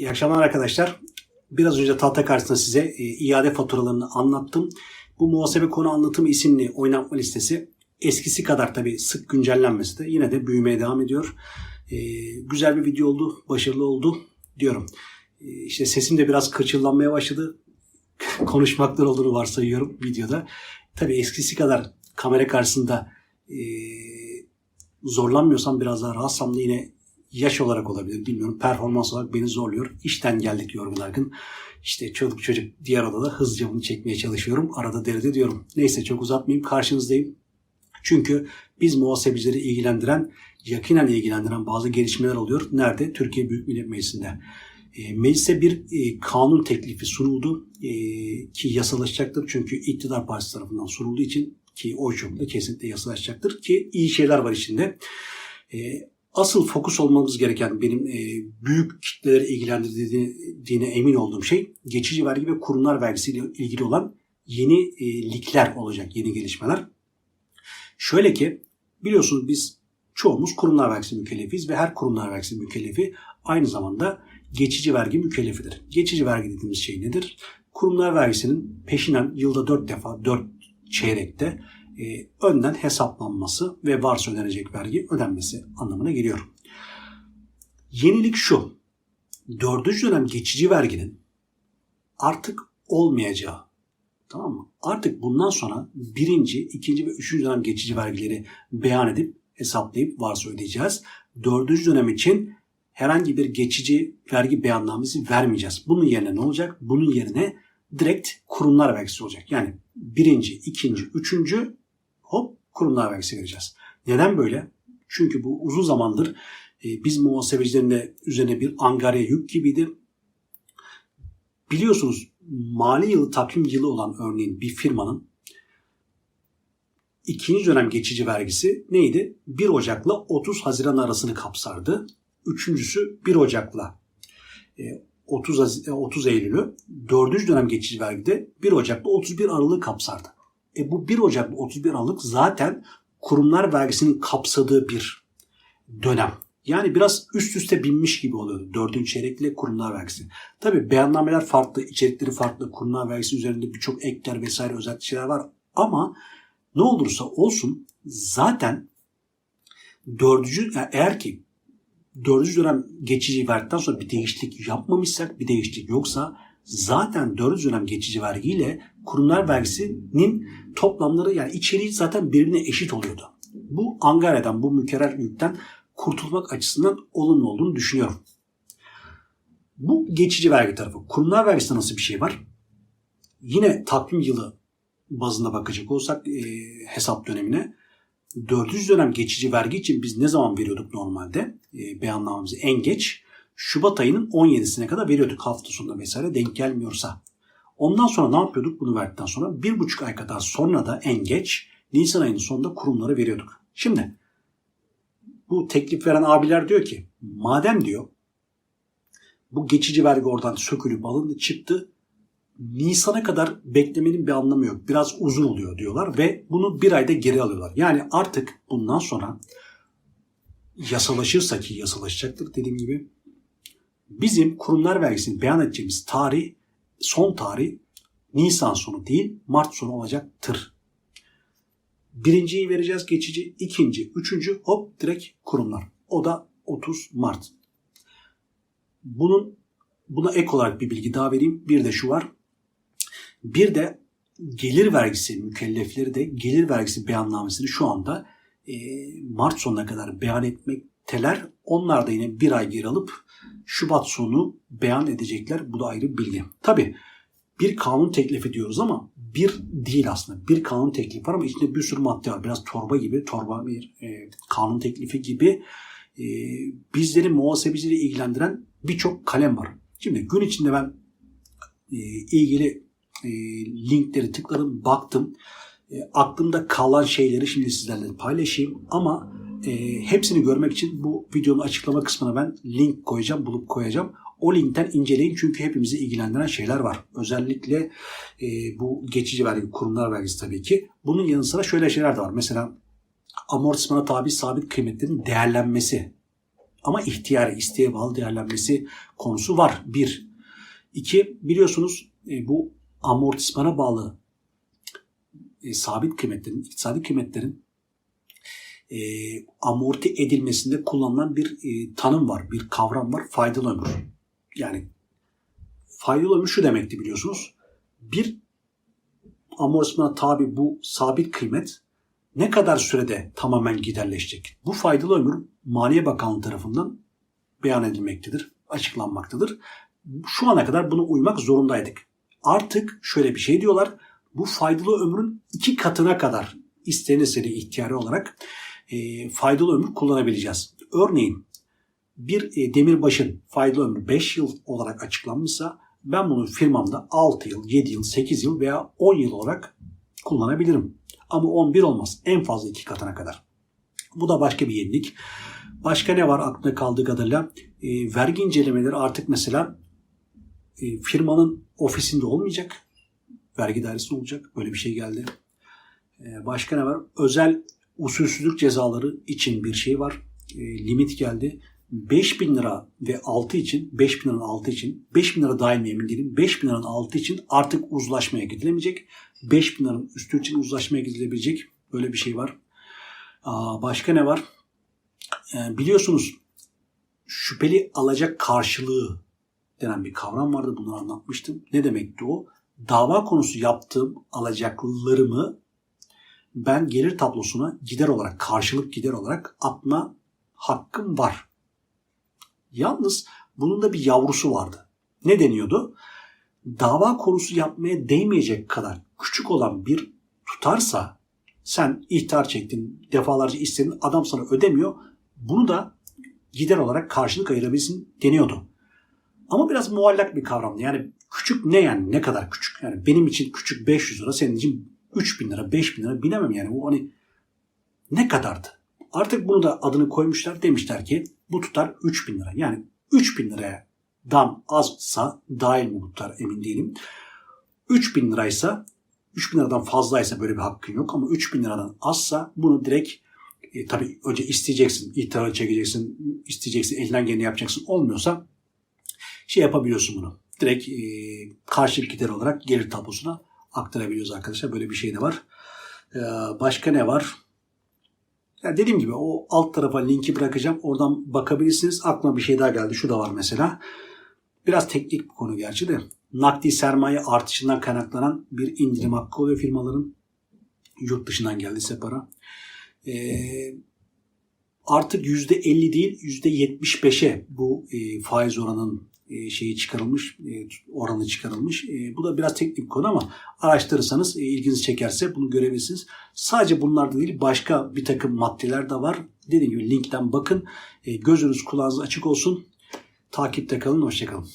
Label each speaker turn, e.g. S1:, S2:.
S1: İyi akşamlar arkadaşlar. Biraz önce tahta karşısında size e, iade faturalarını anlattım. Bu muhasebe konu anlatımı isimli oynatma listesi eskisi kadar tabii sık güncellenmesi de yine de büyümeye devam ediyor. E, güzel bir video oldu, başarılı oldu diyorum. E, işte sesim de biraz kırçıllanmaya başladı. Konuşmaklar olduğunu varsayıyorum videoda. Tabii eskisi kadar kamera karşısında e, zorlanmıyorsam biraz daha rahatsam da yine yaş olarak olabilir bilmiyorum. Performans olarak beni zorluyor. İşten geldik yorgun argın. İşte çocuk çocuk diğer odada hızlıca bunu çekmeye çalışıyorum. Arada derede diyorum. Neyse çok uzatmayayım karşınızdayım. Çünkü biz muhasebecileri ilgilendiren, yakinen ilgilendiren bazı gelişmeler oluyor. Nerede? Türkiye Büyük Millet Meclisi'nde. E, meclise bir e, kanun teklifi sunuldu e, ki yasalaşacaktır. Çünkü iktidar partisi tarafından sunulduğu için ki oy çokluğu kesinlikle yasalaşacaktır ki iyi şeyler var içinde. E, asıl fokus olmamız gereken benim e, büyük kitleleri ilgilendirdiğine emin olduğum şey geçici vergi ve kurumlar vergisiyle ilgili olan yeni e, likler olacak, yeni gelişmeler. Şöyle ki biliyorsunuz biz çoğumuz kurumlar vergisi mükellefiyiz ve her kurumlar vergisi mükellefi aynı zamanda geçici vergi mükellefidir. Geçici vergi dediğimiz şey nedir? Kurumlar vergisinin peşinen yılda 4 defa 4 çeyrekte e, önden hesaplanması ve varsa ödenecek vergi ödenmesi anlamına geliyor. Yenilik şu. Dördüncü dönem geçici verginin artık olmayacağı. Tamam mı? Artık bundan sonra birinci, ikinci ve üçüncü dönem geçici vergileri beyan edip hesaplayıp varsa ödeyeceğiz. Dördüncü dönem için herhangi bir geçici vergi beyannamesi vermeyeceğiz. Bunun yerine ne olacak? Bunun yerine direkt kurumlar vergisi olacak. Yani birinci, ikinci, üçüncü hop kurumlar vergisi vereceğiz. Neden böyle? Çünkü bu uzun zamandır e, biz muhasebecilerin de üzerine bir angarya yük gibiydi. Biliyorsunuz mali yılı takvim yılı olan örneğin bir firmanın ikinci dönem geçici vergisi neydi? 1 Ocak'la 30 Haziran arasını kapsardı. Üçüncüsü 1 Ocak'la 30, 30 Eylül'ü. Dördüncü dönem geçici vergide 1 Ocak'la 31 Aralık'ı kapsardı. E bu 1 Ocak 31 Aralık zaten kurumlar vergisinin kapsadığı bir dönem. Yani biraz üst üste binmiş gibi oluyor dördüncü çeyrekle kurumlar vergisi. Tabi beyannameler farklı, içerikleri farklı, kurumlar vergisi üzerinde birçok ekler vesaire özel şeyler var. Ama ne olursa olsun zaten dördüncü, yani eğer ki dördüncü dönem geçici verdikten sonra bir değişiklik yapmamışsak, bir değişiklik yoksa zaten dördüncü dönem geçici vergiyle kurumlar vergisinin toplamları yani içeriği zaten birbirine eşit oluyordu. Bu angaryadan, bu mükerrer yükten kurtulmak açısından olumlu olduğunu düşünüyorum. Bu geçici vergi tarafı. Kurumlar vergisinde nasıl bir şey var? Yine takvim yılı bazında bakacak olsak e, hesap dönemine dördüncü dönem geçici vergi için biz ne zaman veriyorduk normalde e, beyannamamızı en geç? Şubat ayının 17'sine kadar veriyorduk hafta sonunda vesaire denk gelmiyorsa. Ondan sonra ne yapıyorduk bunu verdikten sonra? Bir buçuk ay kadar sonra da en geç Nisan ayının sonunda kurumlara veriyorduk. Şimdi bu teklif veren abiler diyor ki madem diyor bu geçici vergi oradan sökülüp alındı çıktı Nisan'a kadar beklemenin bir anlamı yok. Biraz uzun oluyor diyorlar ve bunu bir ayda geri alıyorlar. Yani artık bundan sonra yasalaşırsa ki yasalaşacaktır dediğim gibi bizim kurumlar vergisini beyan edeceğimiz tarih son tarih Nisan sonu değil Mart sonu olacaktır. Birinciyi vereceğiz geçici, ikinci, üçüncü hop direkt kurumlar. O da 30 Mart. Bunun buna ek olarak bir bilgi daha vereyim. Bir de şu var. Bir de gelir vergisi mükellefleri de gelir vergisi beyannamesini şu anda Mart sonuna kadar beyan etmekteler. Onlar da yine bir ay geri alıp Şubat sonu beyan edecekler. Bu da ayrı bilgi. Tabi bir kanun teklifi diyoruz ama bir değil aslında. Bir kanun teklifi var ama içinde bir sürü madde var. Biraz torba gibi, torba bir e, kanun teklifi gibi e, bizleri muhasebecileri ilgilendiren birçok kalem var. Şimdi gün içinde ben e, ilgili e, linkleri tıkladım, baktım. E, aklımda kalan şeyleri şimdi sizlerle paylaşayım ama e, hepsini görmek için bu videonun açıklama kısmına ben link koyacağım, bulup koyacağım. O linkten inceleyin çünkü hepimizi ilgilendiren şeyler var. Özellikle e, bu geçici vergi, kurumlar vergisi tabii ki. Bunun yanı sıra şöyle şeyler de var. Mesela amortismana tabi sabit kıymetlerin değerlenmesi. Ama ihtiyari, isteğe bağlı değerlenmesi konusu var. Bir. İki, biliyorsunuz e, bu amortismana bağlı e, sabit kıymetlerin, iktisadi kıymetlerin e, amorti edilmesinde kullanılan bir e, tanım var, bir kavram var. Faydalı ömür. Yani faydalı ömür şu demekti biliyorsunuz. Bir amortismana tabi bu sabit kıymet ne kadar sürede tamamen giderleşecek? Bu faydalı ömür Maliye Bakanlığı tarafından beyan edilmektedir, açıklanmaktadır. Şu ana kadar buna uymak zorundaydık. Artık şöyle bir şey diyorlar. Bu faydalı ömrün iki katına kadar istenirse de ihtiyari olarak e, faydalı ömür kullanabileceğiz. Örneğin bir e, demirbaşın faydalı ömrü 5 yıl olarak açıklanmışsa ben bunu firmamda 6 yıl, 7 yıl, 8 yıl veya 10 yıl olarak kullanabilirim. Ama 11 olmaz. En fazla iki katına kadar. Bu da başka bir yenilik. Başka ne var aklımda kaldığı kadarıyla? E, vergi incelemeleri artık mesela e, firmanın ofisinde olmayacak. Vergi dairesinde olacak. Böyle bir şey geldi. E, başka ne var? Özel usulsüzlük cezaları için bir şey var. E, limit geldi. 5000 lira ve altı için 5000 liranın altı için 5000 lira dahil mi emin değilim 5000 liranın altı için artık uzlaşmaya gidilemeyecek 5000 liranın üstü için uzlaşmaya gidilebilecek böyle bir şey var. Aa, başka ne var? Ee, biliyorsunuz şüpheli alacak karşılığı denen bir kavram vardı. Bunu anlatmıştım. Ne demekti o? Dava konusu yaptığım alacaklarımı ben gelir tablosuna gider olarak, karşılık gider olarak atma hakkım var. Yalnız bunun da bir yavrusu vardı. Ne deniyordu? Dava konusu yapmaya değmeyecek kadar küçük olan bir tutarsa sen ihtar çektin, defalarca istedin, adam sana ödemiyor. Bunu da gider olarak karşılık ayırabilirsin deniyordu. Ama biraz muallak bir kavramdı. Yani küçük ne yani ne kadar küçük? Yani benim için küçük 500 lira, senin için 3000 lira, 5000 lira bilemem yani. Bu hani ne kadardı? Artık bunu da adını koymuşlar. Demişler ki bu tutar 3000 lira. Yani 3000 liraya dan azsa dahil mi tutar emin değilim. 3000 liraysa 3000 liradan fazlaysa böyle bir hakkın yok ama 3000 liradan azsa bunu direkt e, tabii önce isteyeceksin, itiraz çekeceksin, isteyeceksin, elinden geleni yapacaksın. Olmuyorsa şey yapabiliyorsun bunu. Direkt e, karşılık gider olarak gelir tablosuna aktarabiliyoruz arkadaşlar. Böyle bir şey de var. E, başka ne var? Yani dediğim gibi o alt tarafa linki bırakacağım. Oradan bakabilirsiniz. Aklıma bir şey daha geldi. Şu da var mesela. Biraz teknik bir konu gerçi de. Nakdi sermaye artışından kaynaklanan bir indirim hakkı oluyor firmaların. Yurt dışından geldiyse para. Ee, artık %50 değil %75'e bu e, faiz oranının şeyi çıkarılmış, e, oranı çıkarılmış. E, bu da biraz teknik bir konu ama araştırırsanız e, ilginizi çekerse bunu görebilirsiniz. Sadece bunlar da değil başka bir takım maddeler de var. Dediğim gibi linkten bakın. E, gözünüz kulağınız açık olsun. Takipte kalın. Hoşçakalın.